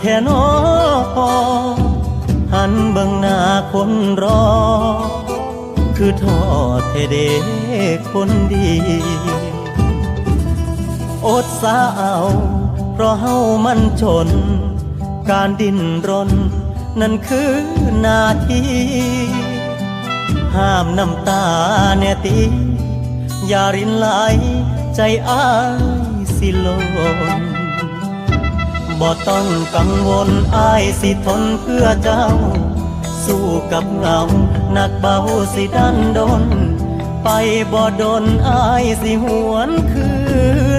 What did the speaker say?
แทนอหันเบิ่งหน้าคนรอ คือทอดเทเดคนดี อดสาเอาเพราะเฮามันชน การดิ้นรน นั่นคือหนาทีห้ามน้ำตาเนตีอย่ารินไหลใจอ้ายสิโลน บ่ต้องกังวลอายสิทนเพื่อเจ้า สู้กับเงาหนักเบาสิดันดน ไปบ่ดนอายสิหวนคืน